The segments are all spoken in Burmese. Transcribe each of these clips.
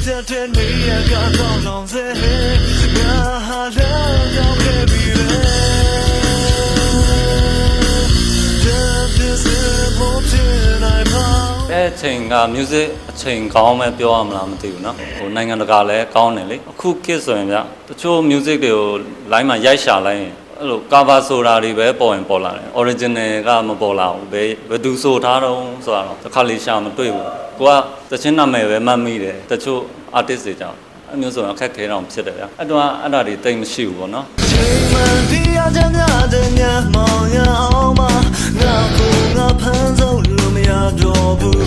တဲ့တဲ့နေရကတော့လောင်စေငါဟာလည်းကြောက်ခဲ့ပြီလေ This is what I know အဲ့အချိန်က music အချိန်ကောင်းမဲ့ပြောရမလားမသိဘူးเนาะဟိုနိုင်ငံတကာလည်းကောင်းတယ်လေအခုခေတ်ဆိုရင်ဗျတချို့ music တွေကို line မှာရိုက်ရှာလိုက်ရင် အဲ့လို cover ဆိုတာတွေပဲပေါ်ရင်ပေါ်လာတယ် original ကမပေါ်လာဘူးဘယ်ဘယ်သူဆိုထားတော့ဆိုတာတော့တစ်ခါလေးရှာမတွေ့ဘူးကိုကတချင်းနာမည်ပဲမှတ်မိတယ်တချို့ artist တွေကြောင့်အဲ့မျိုးဆိုရင်အခက်ခဲတော့ဖြစ်တယ်ဗျအဲ့တော့အဲ့ဒါတွေတိတ်မရှိဘူးပေါ့နော်ချိန်မှန်ဒီအကြမ်းများတဲ့ညမောင်ရအောင်မငါကိုငါဖမ်းဆုံးလို့မရတော့ဘူး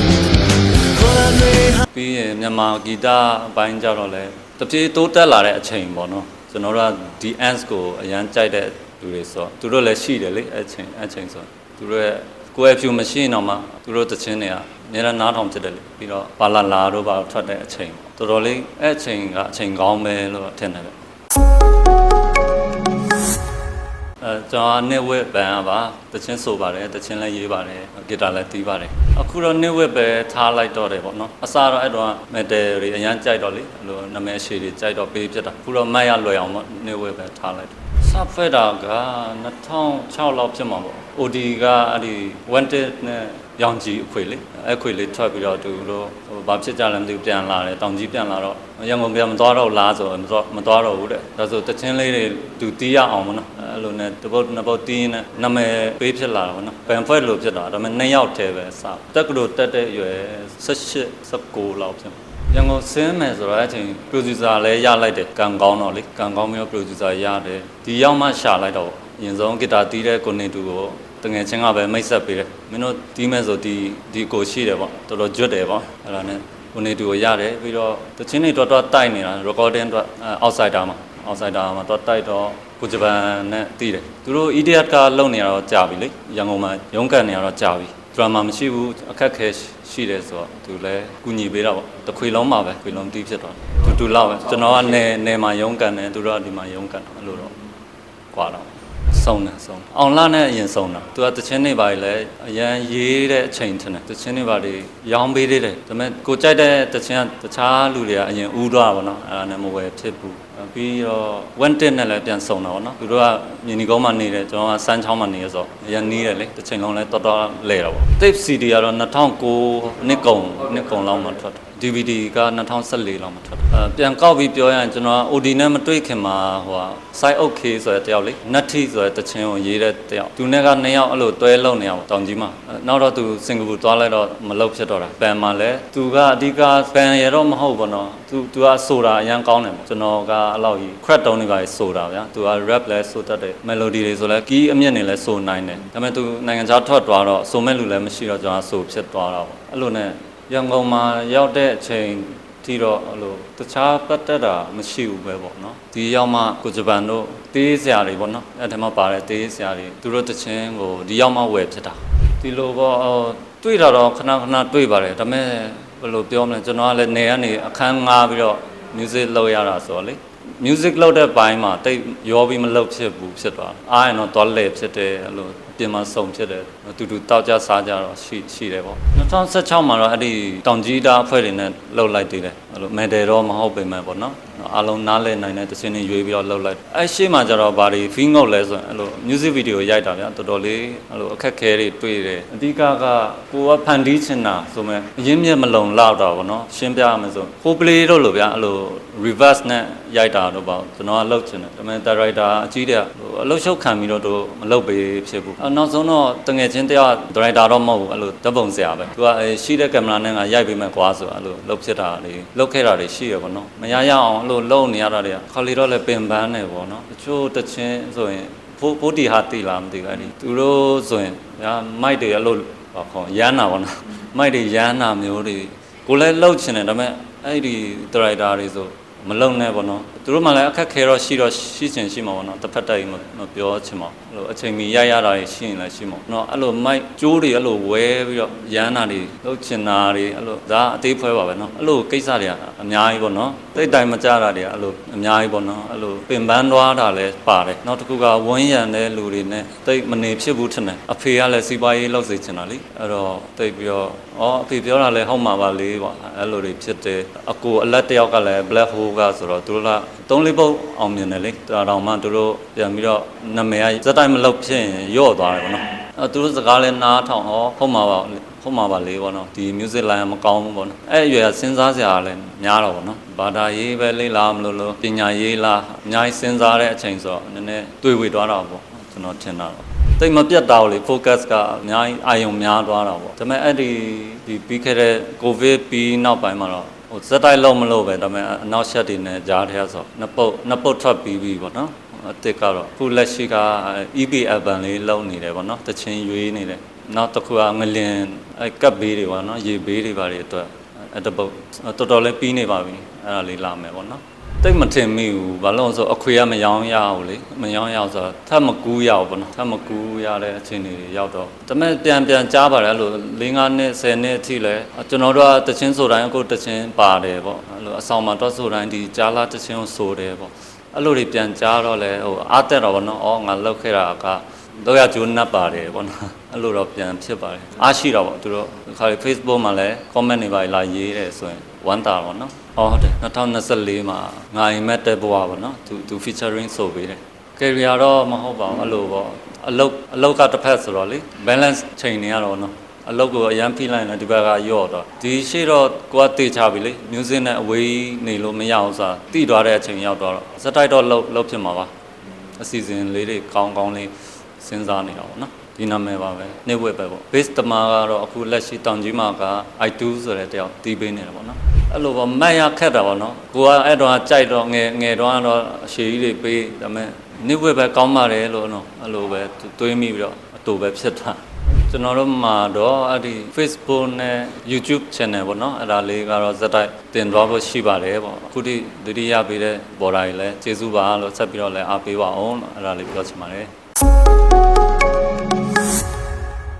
ခေါ်ရနေဟာပြီးရင်မြန်မာဂီတအပိုင်းကြတော့လဲတပြေးတိုးတက်လာတဲ့အချိန်ပေါ့နော်ကျွန်တော်တို့ကဒီ ants ကိုအရန်ကြိုက်တဲ့ လူတွေဆိုတော့သူတို့လည်းရှိတယ်လေအဲ့ချိန်အဲ့ချိန်ဆိုသူတို့ရဲ့ကိုယ်အဖြူမရှိရင်တော့မှသူတို့တခြင်းတွေကအများနဲ့နားထောင်ဖြစ်တယ်လေပြီးတော့ပါလာလာတို့ပါထွက်တဲ့အချိန်ပေါ့တော်တော်လေးအဲ့အချိန်ကအချိန်ကောင်းပဲလို့ထင်တယ် အဲကျွန်တော်နှစ်ဝက်ဘန်ကပါတချင်းဆိုပါတယ်တချင်းလည်းရေးပါတယ်ဂီတာလည်းတီးပါတယ်အခုတော့နှစ်ဝက်ပဲထားလိုက်တော့တယ်ပေါ့နော်အစားတော့အဲ့တော့မက်တယ်တွေအရန်ကြိုက်တော့လေအဲ့လိုနာမည်ရှည်တွေကြိုက်တော့ပေးဖြစ်တာအခုတော့မတ်ရလွယ်အောင်ပေါ့နှစ်ဝက်ပဲထားလိုက်တယ်စဖက်တာက2006လောက်ဖြစ်မှာပေါ့ OD ကအဲ့ဒီ wanted နဲ့ရောင်ကြီးအခွေလေအဲ့ခွေလေးထွက်ပြီးတော့သူတို့ဟိုဘာဖြစ်ကြလဲမသိဘူးပြန်လာတယ်တောင်ကြီးပြန်လာတော့ရန်ကုန်ပြန်မသွားတော့လားဆိုတော့မသွားမသွားတော့ဘူးတဲ့ဒါဆိုတချင်းလေးတွေသူတီးရအောင်မနော် အဲ့လိုနဲ့တပုတ်နှစ်ပုတ်တီးရင်လည်းနာမည်ပေးဖြစ်လာတာပေါ့နော်ဘန်ဖက်လို့ဖြစ်တာဒါပေမဲ့နှစ်ယောက်တည်းပဲစတက်ကလို့တက်တဲ့အရွယ်18 19လောက်ဖြစ်မှာရန်ကုန်ဆင်းမယ်ဆိုတော့အဲ့ချိန် producer လည်းရလိုက်တယ်ကံကောင်းတော့လေကံကောင်းမျိုး producer ရတယ်ဒီရောက်မှရှာလိုက်တော့အရင်ဆုံးဂီတာတီးတဲ့ကိုနေတူကိုတငယ်ချင်းကပဲမိတ်ဆက်ပေးတယ်မင်းတို့တီးမယ်ဆိုဒီဒီကိုရှိတယ်ပေါ့တော်တော်ကျွတ်တယ်ပေါ့အဲ့ဒါနဲ့ကိုနေတူကိုရတယ်ပြီးတော့တချင်းတွေတော်တော်တိုက်နေတာ recording တော့ outsider မှာ outsider မှာတော့တိုက်တော့ ကိုဂျပန်နဲ့တီးတယ်သူတို့ idiot ကလုံနေရတော့ကြာပြီလေရန်ကုန်မှာရုံးကန်နေရတော့ကြာပြီဒရမာမရှိဘူးအခက်ခဲရှိတယ်ဆိုတော့သူလည်းကူညီပေးတာပေါ့တခွေလုံးမှာပဲခွေလုံးတီးဖြစ်သွားတယ်တူတူလောက်ပဲကျွန်တော်ကနေနေမှာရုံးကန်တယ်သူတို့ကဒီမှာရုံးကန်တယ်အဲ့လိုတော့ကွာတော့ဆုံးတယ်ဆုံးတယ်အောင်လာနဲ့အရင်ဆုံးတာသူကတချင်းနေပါလေအရန်ရေးတဲ့အချိန်ထင်တယ်တချင်းနေပါလေရောင်းပေးသေးတယ်ဒါပေမဲ့ကိုကြိုက်တဲ့တချင်းကတခြားလူတွေကအရင်ဥသွားတာပေါ့နော်အဲ့ဒါနဲ့မဝယ်ဖြစ်ဘူး ပြီးတော့1တက်နဲ့လည်းပြန်စုံတာပေါ့နော်သူတို့ကမြင်းဒီကုန်းမှာနေတယ်ကျွန်တော်ကစမ်းချောင်းမှာနေရဆိုအရန်နီးတယ်လေတစ်ချိန်လုံးလည်းတော်တော်လဲတာပေါ့ tape CD ကတော့2009နှစ်ကုန်နှစ်ကုန်လောက်မှထွက်တယ် DVD က2014လောက်မှာထွက်တယ်အဲပြန်ကောက်ပြီးပြောရရင်ကျွန်တော် OD နဲ့မတွေ့ခင်မှာဟိုဟာ side okay ဆိုတဲ့တယောက်လေ Nutty ဆိုတဲ့တချင်းကိုရေးတဲ့တယောက်သူနဲ့ကနှစ်ယောက်အဲ့လိုတွဲလုံနေအောင်တောင်ကြီးမှာအဲနောက်တော့သူစင်ကာပူသွားလိုက်တော့မလုပ်ဖြစ်တော့တာဘန်မှာလဲသူကအဓိကဘန်ရတော့မဟုတ်ဘောနော်သူသူကဆိုတာအရန်ကောင်းတယ်ပေါ့ကျွန်တော်ကအလောက်ကြီး crack တုံးနေပါလေဆိုတာဗျာသူက rap လဲဆိုတတ်တယ် melody တွေဆိုလဲ key အမြင့်နေလဲဆိုနိုင်တယ်ဒါပေမဲ့သူနိုင်ငံခြားထွက်သွားတော့ဆိုမဲ့လူလည်းမရှိတော့ကျွန်တော်ဆိုဖြစ်သွားတာပေါ့အဲ့လိုနဲ့ ရန်ကုန်မှာရောက်တဲ့အချိန်ဒီတော့အဲ့လိုတခြားပတ်သက်တာမရှိဘူးပဲပေါ့နော်ဒီရောက်မှကိုဂျပန်တို့တေးစရာတွေပေါ့နော်အဲ့ထဲမှာပါတယ်တေးစရာတွေသူတို့တချင်းကိုဒီရောက်မှဝယ်ဖြစ်တာဒီလိုပေါ့ဟိုတွေ့တာတော့ခဏခဏတွေ့ပါတယ်ဒါပေမဲ့ဘယ်လိုပြောမလဲကျွန်တော်ကလည်းနေကနေအခန်းငားပြီးတော့ music လုပ်ရတာဆိုတော့လေ music လုပ်တဲ့ဘိုင်းမှာတိတ်ရောပြီးမလုပ်ဖြစ်ဘူးဖြစ်သွားတယ်အားရင်တော့သွားလဲဖြစ်တယ်အဲ့လိုပြင်မဆုံဖြစ်တယ်တူတူတောက်ကြစားကြတော့ရှိရှိတယ်ပေါ့2016မှာတော့အဲ့ဒီတောင်ကြီးတာအဖွဲ့တွေနဲ့လှုပ်လိုက်သေးတယ်အဲ့လိုမယ်တယ်တော့မဟုတ်ပေမဲ့ပေါ့နော်အားလုံးနားလည်နိုင်တဲ့တစင်းတွေရွေးပြီးတော့လှုပ်လိုက်အဲ့ရှေ့မှာကျတော့ဘာတွေ feel ငုတ်လဲဆိုရင်အဲ့လို music video ရိုက်တာဗျာတော်တော်လေးအဲ့လိုအခက်ခဲတွေတွေ့တယ်အဓိကကကိုကဖန်တီးချင်တာဆိုမဲ့အရင်မြက်မလုံလောက်တော့ဗောနော်ရှင်းပြရမယ်ဆို whole play တော့လို့ဗျာအဲ့လို reverse နဲ့ရိုက်တာတော့ပေါ့ကျွန်တော်ကလှုပ်ချင်တယ်ဒါပေမဲ့ director အကြီးတဲ့ဟိုအလှုပ်ရှုပ်ခံပြီးတော့တို့မလှုပ်ပေးဖြစ်ဘူးအနောက်ဆုံးတော့တငယ်ချင်းတယောက် director တော့မဟုတ်ဘူးအဲ့လိုဓာတ်ပုံဆရာပဲသူကအဲရှိတဲ့ကင်မရာနဲ့ငါရိုက်ပေးမယ်ကွာဆိုအဲ့လိုလှုပ်ဖြစ်တာလေးလှုပ်ခဲ့တာတွေရှိရပါတော့မရရအောင်အဲ့လိုလှုပ်နေရတာတွေကခါလီတော့လည်းပင်ပန်းနေပေါ့နော်တချို့တချင်းဆိုရင်ဘိုးဘိုးတီဟာတီလာမသိဘူးအဲ့ဒီသူတို့ဆိုရင်ညာမိုက်တွေအဲ့လိုဟောခေါ်ရမ်းတာပေါ့နော်မိုက်တွေရမ်းတာမျိုးတွေကိုလည်းလှုပ်ချင်တယ်ဒါပေမဲ့အဲ့ဒီ director တွေဆို မလုံနဲ့ပေါ့နော်သူတို့မှလည်းအခက်ခဲတော့ရှိတော့ရှိချင်ရှိမှာပေါ့နော်တစ်ဖက်တိုက်မမပြောချင်ပါဘူးအဲ့လိုအချိန်မီရရတာတွေရှိရင်လည်းရှိမှာပေါ့နော်အဲ့လိုမိုက်ကျိုးတွေအဲ့လိုဝဲပြီးတော့ရမ်းတာတွေလှုပ်ချင်တာတွေအဲ့လိုဒါအသေးဖွဲပါပဲနော်အဲ့လိုကိစ္စတွေကအများကြီးပေါ့နော်တိတ်တိုင်မကြတာတွေကအဲ့လိုအများကြီးပေါ့နော်အဲ့လိုပင်ပန်းသွားတာလည်းပါတယ်နောက်တစ်ခုကဝန်းရံတဲ့လူတွေနဲ့တိတ်မနေဖြစ်ဘူးထင်တယ်အဖေကလည်းစီးပွားရေးလုပ်စေချင်တာလေအဲ့တော့တိတ်ပြီးတော့ဩအဖေပြောတာလဲဟုတ်မှာပါလေပေါ့အဲ့လိုတွေဖြစ်တယ်အကိုအလက်တယောက်ကလည်း black hole ကဆိုတော့သူတို့ကသုံးလေးပုတ်အောင်မြင်တယ်လေဒါတောင်မှသူတို့ပြန်ပြီးတော့နာမည်ကဇက်တိုင်းမလောက်ဖြစ်ရင်ရော့သွားတယ်ပေါ့နော်အဲသူတို့စကားလဲနားထောင်ဩဟုတ်မှာပါဟုတ်မှာပါလေပေါ့နော်ဒီ music line ကမကောင်းဘူးပေါ့နော်အဲ့အရွယ်ကစဉ်းစားစရာလည်းများတော့ပေါ့နော်ဘာသာရေးပဲလေ့လာမလို့လို့ပညာရေးလားအများကြီးစဉ်းစားတဲ့အချိန်ဆိုတော့နည်းနည်းတွေ့ဝေသွားတာပေါ့ကျွန်တော်ထင်တာတော့တိတ်မပြတ်တာကိုလေ focus ကအများကြီးအာရုံများသွားတာပေါ့ဒါပေမဲ့အဲ့ဒီဒီပြီးခဲ့တဲ့ covid ပြီးနောက်ပိုင်းမှာတော့ ဟိုစက်တိုက်လုံးမလို့ပဲဒါပေမဲ့အနောက်ရှက်တွေနဲ့ကြားထဲဆိုနှစ်ပုတ်နှစ်ပုတ်ထွက်ပြီးပြီပေါ့နော်အစ်စ်ကတော့ခုလက်ရှိက EP album လေးလုံးနေတယ်ပေါ့နော်တချင်းရွေးနေတယ်နောက်တစ်ခုကငလင်အဲ့ကပ်ဘေးတွေပေါ့နော်ရေဘေးတွေပါတွေအတွက်အဲ့တပုတ်တော်တော်လေးပြီးနေပါပြီအဲ့ဒါလေးလာမယ်ပေါ့နော် တိတ်မထင်မိဘူးဘာလို့လဲဆိုတော့အခွေကမယောင်းရဘူးလေမယောင်းရအောင်ဆိုတော့ထပ်မကူးရဘူးပေါ့နော်ထပ်မကူးရတဲ့အခြေအနေတွေရောက်တော့ဒါပေမဲ့ပြန်ပြန်ကြားပါတယ်အဲ့လို၄၅နှစ်10နှစ်အထိလဲကျွန်တော်တို့ကတချင်းဆိုတိုင်းအခုတချင်းပါတယ်ပေါ့အဲ့လိုအဆောင်မှာတော့ဆိုတိုင်းဒီကြားလာတချင်းကိုဆိုတယ်ပေါ့အဲ့လိုတွေပြန်ကြားတော့လဲဟိုအားတက်တော့ဗောနော်အော်ငါလောက်ခဲ့တာကတော့ရကျိုးနှပ်ပါတယ်ပေါ့နော်အဲ့လိုတော့ပြန်ဖြစ်ပါတယ်အားရှိတော့ဗောသူတို့ခါ Facebook မှာလဲ comment တွေပါလာရေးတယ်ဆိုရင်ဝမ်းတာတော့နော် အော်ဟုတ်တယ်2024မှာငါအိမ်မက်တဲ့ဘဝပေါ့နော်သူသူ featuring ဆိုပေးတယ် career တော့မဟုတ်ပါဘူးအဲ့လိုပေါ့အလုတ်အလုတ်ကတစ်ဖက်ဆိုတော့လေ balance ချိန်နေရတော့နော်အလုတ်ကိုအရန်ဖိလိုက်ရင်ဒီဘက်ကယော့တော့ဒီရှိတော့ကိုကတေချပြီလေ music နဲ့အဝေးနေလို့မရအောင်ဆိုတာတိသွားတဲ့အချိန်ရောက်တော့စက်တိုက်တော့လှုပ်လှုပ်ဖြစ်မှာပါအစီအစဉ်လေးတွေကောင်းကောင်းလေးစဉ်းစားနေတာပေါ့နော်ဒီနာမည်ပါပဲနေဝက်ပဲပေါ့ base တမာကတော့အခုလက်ရှိတောင်ကြီးမှာက i2 ဆိုတဲ့တယောက်တီးပေးနေတာပေါ့နော် အဲ့လိုပေါ့မတ်ရခက်တာပေါ့နော်ကိုကအဲ့တော့ကြိုက်တော့ငယ်ငယ်တော့ကတော့အရှိကြီးတွေပေးဒါပေမဲ့နေဝက်ပဲကောင်းပါတယ်လို့နော်အဲ့လိုပဲတွေးမိပြီးတော့အတူပဲဖြစ်တာကျွန်တော်တို့မှာတော့အဲ့ဒီ Facebook နဲ့ YouTube channel ပေါ့နော်အဲ့ဒါလေးကတော့ဇက်တိုက်တင်သွားဖို့ရှိပါတယ်ပေါ့အခုထိဒုတိယပေးတဲ့ဘော်ဒါကြီးလည်းကျေးဇူးပါလို့ဆက်ပြီးတော့လည်းအားပေးပါအောင်လို့အဲ့ဒါလေးပြောချင်ပါတယ်